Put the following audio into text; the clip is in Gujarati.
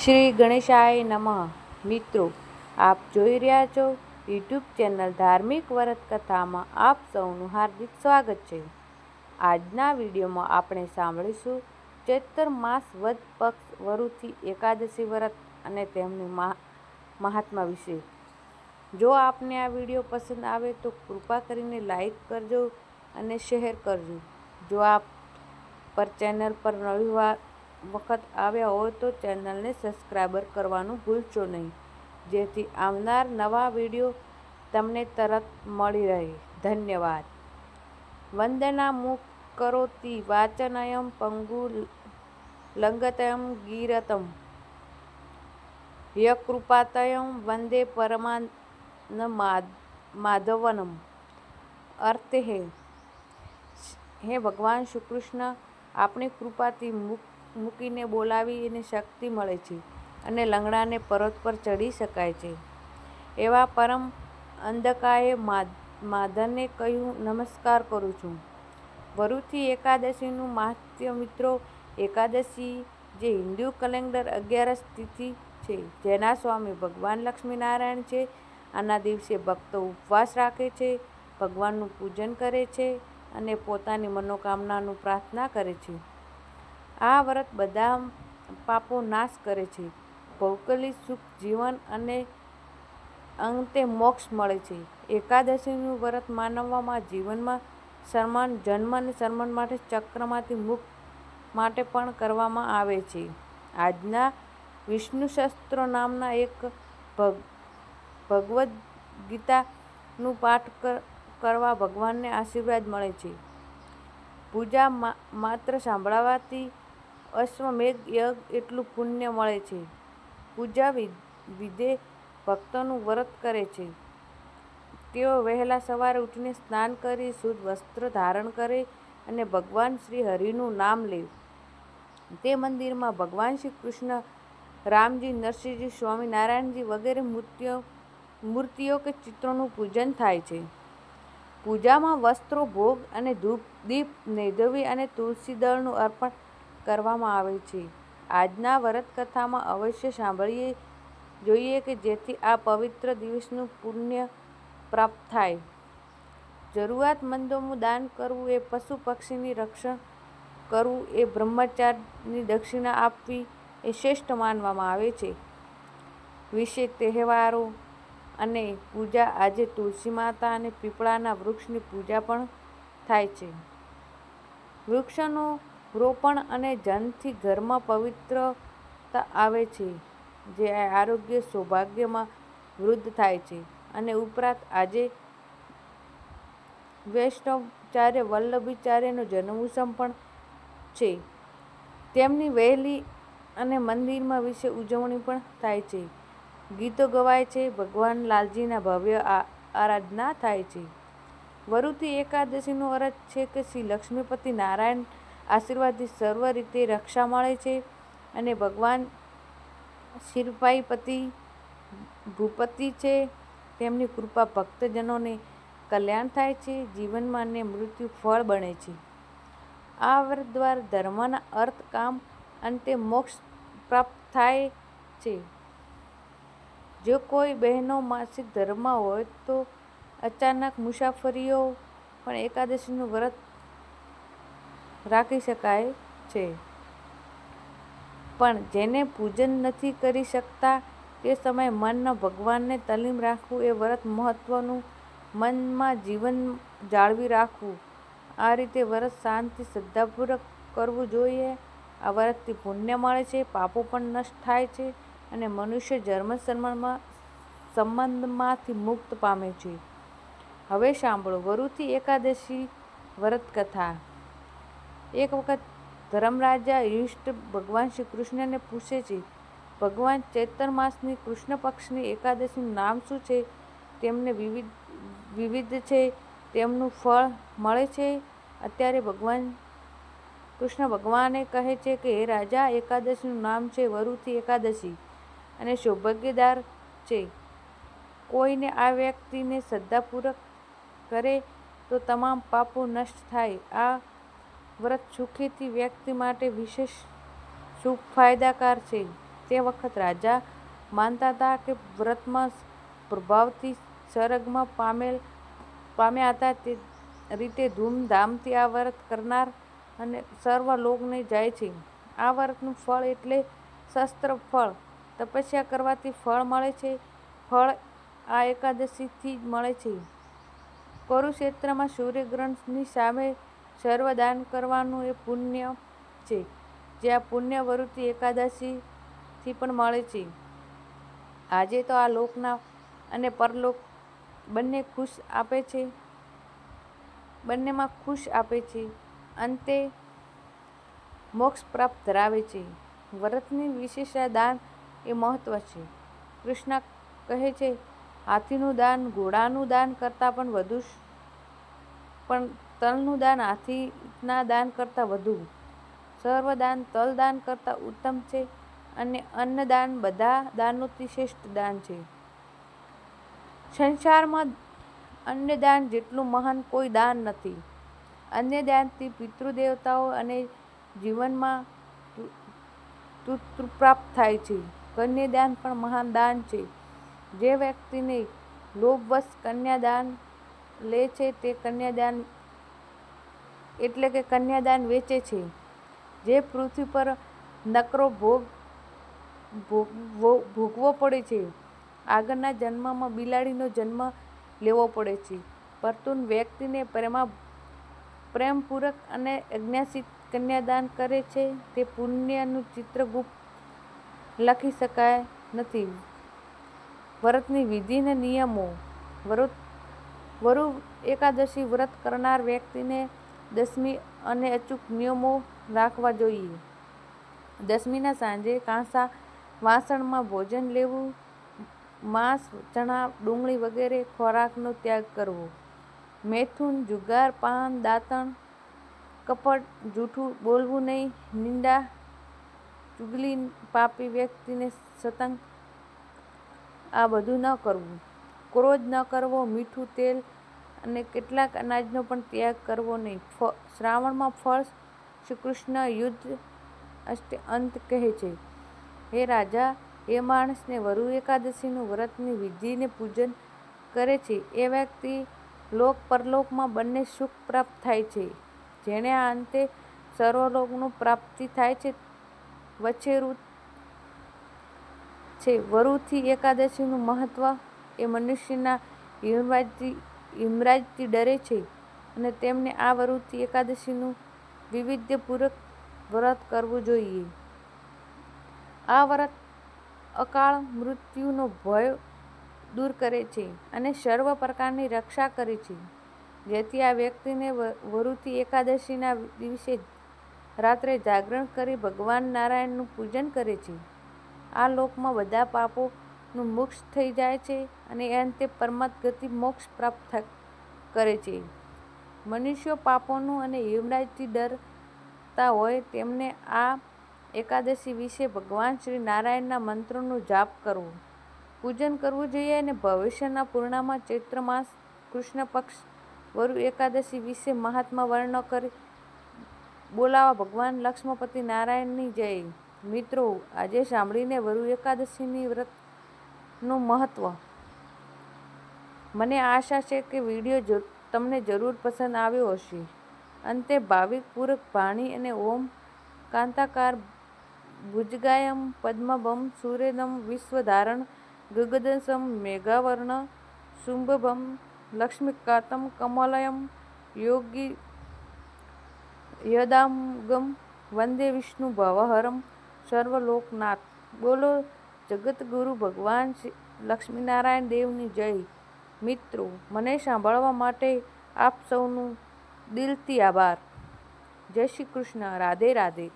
શ્રી ગણેશાય નમઃ. મિત્રો, આપ જોઈ રહ્યા છો યુટ્યુબ ચેનલ ધાર્મિક વ્રત કથામાં આપ સૌનું હાર્દિક સ્વાગત છે. આજના વિડીયોમાં આપણે સાંભળીશું ચૈત્ર માસ વદ પક્ષ વરુથી એકાદશી વ્રત અને તેમની મહા, મહાત્મા વિશે. જો આપને આ વીડિયો પસંદ આવે તો કૃપા કરીને લાઈક કરજો અને શેર કરજો. જો આપ પર ચેનલ પર નવી વખત આવ્યા હોય તો ચેનલને સબસ્ક્રાઈબર કરવાનું ભૂલશો નહીં. જેથી આવનાર નવા વીડિયો તમને તરત મળી રહે. ધન્યવાદ. વંદના મુખ કરોતી વાચનયમ પંગુ લંગતયમ ગીરતમ. યકૃપાતયમ વંદે પરમાન માધવનમ. અર્થ હે. હે ભગવાન શ્રી કૃષ્ણ, આપણી કૃપાથી મુક મૂકીને બોલાવી એને શક્તિ મળે છે અને લંગડાને પર્વત પર ચડી શકાય છે. એવા પરમ અંધકાએ માધવને કહ્યું, નમસ્કાર કરું છું. વરુથી એકાદશીનું મહાત્મ્ય મિત્રો, એકાદશી જે હિન્દુ કેલેન્ડર અગિયારસ તિથિ છે, જેના સ્વામી ભગવાન લક્ષ્મીનારાયણ છે, આના દિવસે ભક્તો ઉપવાસ રાખે છે, ભગવાનનું પૂજન કરે છે અને પોતાની મનોકામનાનું પ્રાર્થના કરે છે. આ વ્રત બધા પાપો નાશ કરે છે. ભૌગોલિક સુખ, જીવન અને અંતે મોક્ષ મળે છે. એકાદશીનું વ્રત માનવામાં જીવનમાં સન્માન, જન્મ અને સન્માન માટે ચક્રમાંથી મુક્ત માટે પણ કરવામાં આવે છે. આજના વિષ્ણુ શસ્ત્રો નામના એક ભગવદ્ ગીતાનું પાઠ કરવા ભગવાનને આશીર્વાદ મળે છે. પૂજા માત્ર સાંભળવાથી અશ્વમેઘ યજ્ઞ એટલું પુણ્ય મળે છે. પૂજા વિધે ભક્તોનું વ્રત કરે છે. તેઓ વહેલા સવારે ઉઠીને સ્નાન કરી, શુદ્ધ વસ્ત્ર ધારણ કરે અને ભગવાન શ્રી હરિનું નામ લે. તે મંદિરમાં ભગવાન શ્રી કૃષ્ણ, રામજી, નરસિંહજી, સ્વામિનારાયણજી વગેરે મૂર્તિઓ મૂર્તિઓ કે ચિત્રોનું પૂજન થાય છે. પૂજામાં વસ્ત્રો, ભોગ અને ધૂપ, દીપ નૈધવી અને તુલસી દળનું અર્પણ કરવામાં આવે છે. આજના વ્રત કથામાં અવશ્ય સાંભળીએ જોઈએ કે જેથી આ પવિત્ર દિવસનું પુણ્ય પ્રાપ્ત થાય. જરૂરિયાતમંદોનું દાન કરવું એ પશુ પક્ષીની રક્ષણ કરવું એ બ્રહ્મચારની દક્ષિણા આપવી એ શ્રેષ્ઠ માનવામાં આવે છે. વિશે તહેવારો અને પૂજા આજે તુલસી માતા અને પીપળાના વૃક્ષની પૂજા પણ થાય છે. વૃક્ષોનું રોપણ અને જનથી ઘરમાં પવિત્રતા આવે છે, જે આરોગ્ય સૌભાગ્યમાં વૃદ્ધ થાય છે. અને ઉપરાંત આજે વૈષ્ણવચાર્ય વલ્લભીચાર્યનો જન્મોત્સવ પણ છે. તેમની વહેલી અને મંદિરમાં વિશે ઉજવણી પણ થાય છે. ગીતો ગવાય છે, ભગવાન લાલજીના ભવ્ય આરાધના થાય છે. વરુથી એકાદશીનો અર્થ છે કે શ્રી લક્ષ્મીપતિ નારાયણ આશીર્વાદથી સર્વ રીતે રક્ષા મળે છે અને ભગવાન શિરપાઈપતિ ભૂપતિ છે. તેમની કૃપા ભક્તજનોને કલ્યાણ થાય છે, જીવનમાં અને મૃત્યુ ફળ બને છે. આ વ્રત દ્વારા ધર્મના અર્થ કામ અંતે મોક્ષ પ્રાપ્ત થાય છે. જો કોઈ બહેનો માસિક ધર્મ હોય તો અચાનક મુસાફરીઓ પણ એકાદશીનું વ્રત રાખી શકાય છે. પણ જેને પૂજન નથી કરી શકતા તે સમયે મનનો ભગવાનને તલીમ રાખવું એ વ્રત મહત્વનું. મનમાં જીવન જાળવી રાખવું. આ રીતે વ્રત શાંતિ, શ્રદ્ધાપૂર્વક કરવું જોઈએ. આ વ્રતથી પુણ્ય મળે છે, પાપો પણ નષ્ટ થાય છે અને મનુષ્ય જન્મ સન્માનમાં, સંબંધમાંથી મુક્ત પામે છે. હવે સાંભળો, વરુથી એકાદશી વ્રત કથા એક વખત ધર્મરાજા યુષ્ટ ભગવાન શ્રી કૃષ્ણને પૂછે છે, ભગવાન ચૈતર માસની કૃષ્ણ પક્ષની એકાદશીનું નામ શું છે? તેમને વિવિધ વિવિધ છે, તેમનું ફળ મળે છે? અત્યારે ભગવાન, કૃષ્ણ ભગવાને કહે છે કે, હે રાજા, એકાદશીનું નામ છે વરુથી એકાદશી અને સૌભાગ્યદાર છે. કોઈને આ વ્યક્તિને શ્રદ્ધાપૂર્વક કરે તો તમામ પાપો નષ્ટ થાય. આ વ્રત સુખીથી વ્યક્તિ માટે વિશેષ શુભ ફાયદાકાર છે. તે વખત રાજા માનતા હતા કે વ્રતમાં પ્રભાવથી સર્ગમાં પામેલ, પામ્યા હતા. તે રીતે ધૂમધામથી આ વ્રત કરનાર અને સર્વલોકને જાય છે. આ વ્રતનું ફળ એટલે શસ્ત્ર ફળ. તપસ્યા કરવાથી ફળ મળે છે. ફળ આ એકાદશીથી જ મળે છે. કુરુક્ષેત્રમાં સૂર્યગ્રહણની સામે સર્વદાન કરવાનું એ પુણ્ય છે. જે આ પુણ્ય વૃત્તિ એકાદશીથી પણ મળે છે. આજે તો આ લોકના અને પરલોક બંને ખુશ આપે છે. બંનેમાં ખુશ આપે છે. અંતે મોક્ષ પ્રાપ્ત ધરાવે છે. વ્રતની વિશેષતા દાન એ મહત્વ છે. કૃષ્ણ કહે છે, હાથીનું દાન, ઘોડાનું દાન કરતાં પણ વધુ પણ તલનું દાન હાથીના દાન કરતાં વધુ. સર્વદાન તલ દાન કરતાં ઉત્તમ છે અને અન્નદાન બધા દાનોથી શ્રેષ્ઠ દાન છે. સંસારમાં અન્નદાન જેટલું મહાન કોઈ દાન નથી. અન્નદાનથી પિતૃદેવતાઓ અને જીવનમાં તુતૃપ્રાપ્ત થાય છે. કન્યાદાન પણ મહાન દાન છે. જે વ્યક્તિને લોભવશ કન્યાદાન લે છે તે કન્યાદાન એટલે કે કન્યાદાન વેચે છે. જે પૃથ્વી પર નકરો ભોગ ભોગવો પડે છે. આગળના જન્મમાં બિલાડીનો જન્મ લેવો પડે છે. પરતુન વ્યક્તિને પ્રેમા પ્રેમપૂર્વક અને અજ્ઞાસિત કન્યાદાન કરે છે. તે પુણ્યનું ચિત્રગુપ્ત લખી શકાય નથી. વ્રતની વિધિને નિયમો. વ્રત વરુ એકાદશી વ્રત કરનાર વ્યક્તિને દસમી અને અચૂક નિયમો રાખવા જોઈએ. દસમીના સાંજે કાંસા વાસણમાં ભોજન લેવું, માંસ, ચણા, ડુંગળી વગેરે ખોરાકનો ત્યાગ કરવો. મેથુન, જુગાર, પાન, દાંતણ કપટ જૂઠું બોલવું નહીં, નિંદા, ચુગલી પાપી વ્યક્તિને સતંગ આ બધું ન કરવું. ક્રોધ ન કરવો, મીઠું તેલ અને કેટલાક અનાજનો પણ ત્યાગ કરવો નહીં. શ્રાવણમાં ફળ શ્રીકૃષ્ણ યુદ્ધ અષ્ટ, અંત કહે છે. હે રાજા, એ માણસને વરુ એકાદશીનું વ્રતની વિધિને પૂજન કરે છે. એ વ્યક્તિ લોક પરલોકમાં બંને સુખ પ્રાપ્ત થાય છે. જેણે આ અંતે સર્વલોકનું પ્રાપ્તિ થાય છે વચ્ચે છે. વરુથી એકાદશીનું મહત્વ એ મનુષ્યના યમરાજથી યમરાજથી ડરે છે અને તેમને આ વરુથી એકાદશીનું વૈવિધ્યપૂર્વક વ્રત કરવું જોઈએ. આ વ્રત અકાળ મૃત્યુનો ભય દૂર કરે છે અને સર્વ પ્રકારની રક્ષા કરે છે. જેથી આ વ્યક્તિને વરુથી એકાદશીના દિવસે રાત્રે જાગરણ કરી ભગવાન નારાયણનું પૂજન કરે છે. આ લોકમાં બધા પાપોનું મોક્ષ થઈ જાય છે અને અંતે પરમાત્ ગતિ મોક્ષ પ્રાપ્ત કરે છે. મનુષ્યો પાપોનું અને યમરાજથી ડરતા હોય તેમને આ એકાદશી વિશે ભગવાન શ્રી નારાયણના મંત્રોનું જાપ કરવું. પૂજન કરવું જોઈએ અને ભવિષ્યના પૂર્ણામાં ચૈત્ર માસ કૃષ્ણ પક્ષ વરુ એકાદશી વિશે મહાત્મા વર્ણન કરી બોલાવા ભગવાન લક્ષ્મપતિ નારાયણની જય. મિત્રો, આજે સાંભળીને વરુ એકાદશીની વ્રતનું મહત્વ. મને આશા છે કે વીડિયો તમને જરૂર પસંદ આવ્યો હશે. અંતે ભાવિક પૂરક ભાણી અને ઓમ કાંતાકાર ભુજગાયમ પદ્મભમ સૂર્યદમ વિશ્વધારણ ગગદસમ મેઘાવર્ણ શુંભભમ લક્ષ્મીકાતમ કમલયમ યોગી યદામગમ વંદે વિષ્ણુ ભવહરમ સર્વલોકનાથ. બોલો જગતગુરુ ભગવાન લક્ષ્મીનારાયણ દેવની જય. મિત્રો, મને સાંભળવા માટે આપ સૌનું દિલથી આભાર. જય શ્રી કૃષ્ણ. રાધે રાધે.